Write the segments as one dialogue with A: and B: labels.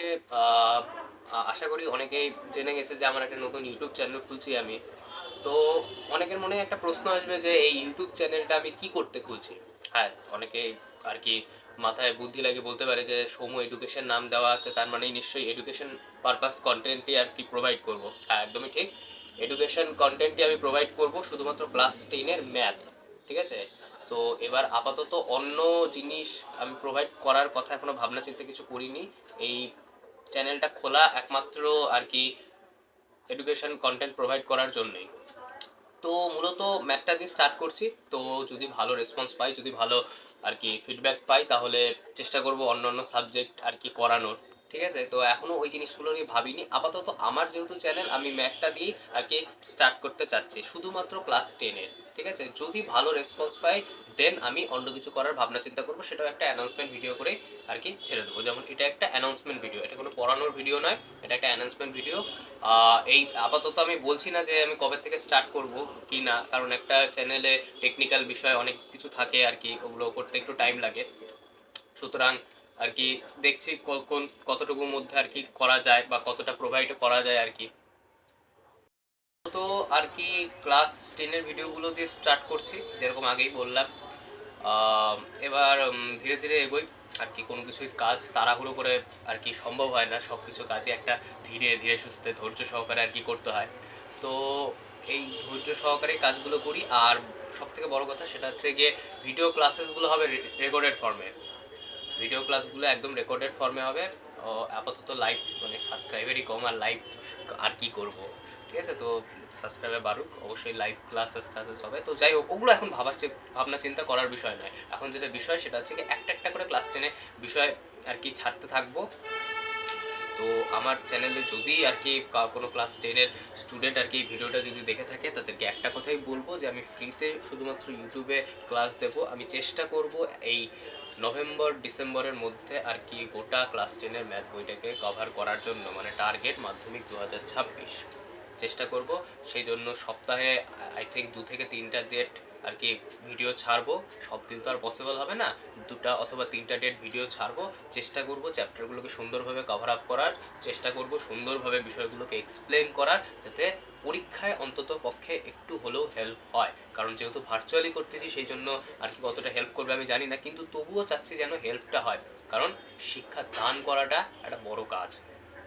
A: আহ, আশা করি অনেকেই জেনে গেছে যে আমার একটা নতুন ইউটিউব চ্যানেল খুলছি আমি। তো অনেকের মনে একটা প্রশ্ন আসবে যে এই ইউটিউব চ্যানেলটা আমি কি করতে খুলছি? হ্যাঁ অনেকে আর কি মাথায় বুদ্ধি লাগে বলতে পারে যে সৌম্য এডুকেশন নাম দেওয়া আছে তার মানে নিশ্চয়ই এডুকেশন পারপাস কন্টেন্টই আর কি প্রোভাইড করব। হ্যাঁ একদমই ঠিক। এডুকেশন কন্টেন্টই আমি প্রোভাইড করব শুধুমাত্র ক্লাস টেনের ম্যাথ ঠিক আছে? তো এবার আপাতত অন্য জিনিস আমি প্রোভাইড করার কথা এখনও ভাবনা চিন্তা কিছু করিনি। এই চ্যানেলটা খোলা একমাত্র আর কি এডুকেশন কন্টেন্ট প্রোভাইড করার জন্যই। তো মূলত ম্যাথটা দিয়ে স্টার্ট করছি। তো যদি ভালো রেসপন্স পাই, যদি ভালো আর কি ফিডব্যাক পাই, তাহলে চেষ্টা করব অন্য অন্য সাবজেক্ট আর কি করানোর ঠিক আছে? তো এখনও ওই জিনিসগুলো নিয়ে ভাবিনি। আপাতত আমার যেহেতু চ্যানেল আমি ম্যাথটা দিয়ে আর কি স্টার্ট করতে চাচ্ছি। শুধুমাত্র ক্লাস টেনের ঠিক আছে? যদি ভালো রেসপন্স পাই দেন আমি অন্য কিছু করার ভাবনা চিন্তা করব, সেটাও একটা অ্যানাউন্সমেন্ট ভিডিও করে আর কি ছেড়ে দেবো। যেমন এটা একটা অ্যানাউন্সমেন্ট ভিডিও এটা কোনো পড়ানোর ভিডিও নয়, এটা একটা অ্যানাউন্সমেন্ট ভিডিও এই আপাতত আমি বলছি না যে আমি কবে থেকে স্টার্ট করব, কি না, কারণ একটা চ্যানেলে টেকনিক্যাল বিষয় অনেক কিছু থাকে আর কি, ওগুলো করতে একটু টাইম লাগে। সুতরাং আর কি দেখছি কোন, কতটুকুর মধ্যে আর কি করা যায় বা কতটা প্রোভাইড করা যায় আর কি। তো আর কি ক্লাস টেনের ভিডিওগুলো দিয়ে স্টার্ট করছি, যেরকম আগেই বললাম। এবার ধীরে ধীরে এগোই। আর কি কোনো কিছুই কাজ তাড়াহুড়ো করে আর কি সম্ভব হয় না সব কিছু কাজে একটা ধীরে ধীরে সুস্থে ধৈর্য সহকারে আর কি করতে হয়। তো এই ধৈর্য সহকারে কাজগুলো করি। আর সব থেকে বড় কথা সেটা হচ্ছে গিয়ে ভিডিও ক্লাসেসগুলো হবে রেকর্ডেড ফর্মে ভিডিও ক্লাসগুলো একদম রেকর্ডেড ফর্মে হবে। আপাতত লাইভ মানে সাবস্ক্রাইবারই কম আর লাইভ আর কি করব? ঠিক আছে? তো সাবস্ক্রাইবার বাড়ুক, অবশ্যই লাইভ ক্লাসেস ক্লাসেস হবে। তো যাই হোক, ওগুলো এখন ভাবার ভাবনা চিন্তা করার বিষয় নয়। এখন যেটা বিষয়, সেটা হচ্ছে একটা একটা করে ক্লাস টেনে বিষয় আর কি ছাড়তে থাকব। আমার চ্যানেলে যদি আর কি কোনো ক্লাস টেনের স্টুডেন্ট আর কি এই ভিডিওটা যদি দেখে থাকে, তাদেরকে একটা কথাই বলব যে আমি ফ্রিতে শুধুমাত্র ইউটিউবে ক্লাস দেব। আমি চেষ্টা করব এই নভেম্বর ডিসেম্বরের মধ্যে আর কি গোটা ক্লাস টেনের ম্যাথ বইটাকে কভার করার জন্য মানে টার্গেট মাধ্যমিক দু হাজার ছাব্বিশ। চেষ্টা করব। সেই জন্য সপ্তাহে আই থিঙ্ক দু থেকে তিনটা ডেট আর কি ভিডিও ছাড়বো। সব দিন তো আর পসিবল হবে না। দুটা অথবা তিনটা ডেট ভিডিও ছাড়বো। চেষ্টা করব চ্যাপ্টারগুলোকে সুন্দরভাবে কভার আপ করার। চেষ্টা করব সুন্দরভাবে বিষয়গুলোকে এক্সপ্লেন করার যাতে পরীক্ষায় অন্তত পক্ষে একটু হলেও হেল্প হয়। কারণ যেহেতু ভার্চুয়ালি করতেছি, সেই জন্য আর কি কতটা হেল্প করবে আমি জানি না। কিন্তু তবুও চাচ্ছি যেন হেল্পটা হয়। কারণ শিক্ষা দান করাটা একটা বড় কাজ।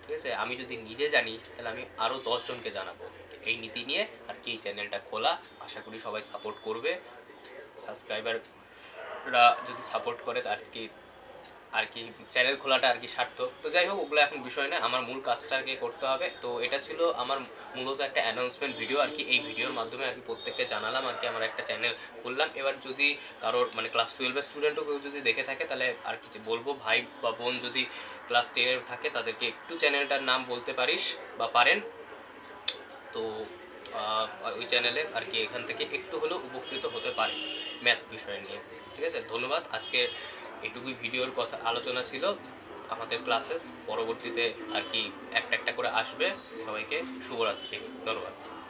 A: ঠিক আছে? আমি যদি নিজে জানি, তাহলে আমি আরও দশজনকে জানাব। এই নীতি নিয়ে আর কি এই চ্যানেলটা খোলা, আশা করি সবাই সাপোর্ট করবে। সাবস্ক্রাইবাররা যদি সাপোর্ট করে তার কি আর কি চ্যানেল খোলাটা আর কি সার্থক। তো যাই হোক, ওগুলো এখন বিষয় না, আমার মূল কাজটা আর কি করতে হবে। তো এটা ছিল আমার মূলত একটা অ্যানাউন্সমেন্ট ভিডিও আর কি। এই ভিডিওর মাধ্যমে আর কি প্রত্যেককে জানালাম আর কি আমার একটা চ্যানেল খুললাম। এবার যদি কারোর মানে ক্লাস টুয়েলভের স্টুডেন্টও কেউ যদি দেখে থাকে, তাহলে আর কি বলব, ভাই বা বোন যদি ক্লাস টেনের থাকে, তাদেরকে একটু চ্যানেলটার নাম বলতে পারিস বা পারেন। তো ওই চ্যানেলে আর কি এখান থেকে একটু হলেও উপকৃত হতে পারে ম্যাথ বিষয় নিয়ে। ঠিক আছে? ধন্যবাদ। আজকে এটুকুই ভিডিওর কথা, আলোচনা ছিল। আমাদের ক্লাসেস পরবর্তীতে আর কি একটা একটা করে আসবে। সবাইকে শুভরাত্রি। ধন্যবাদ।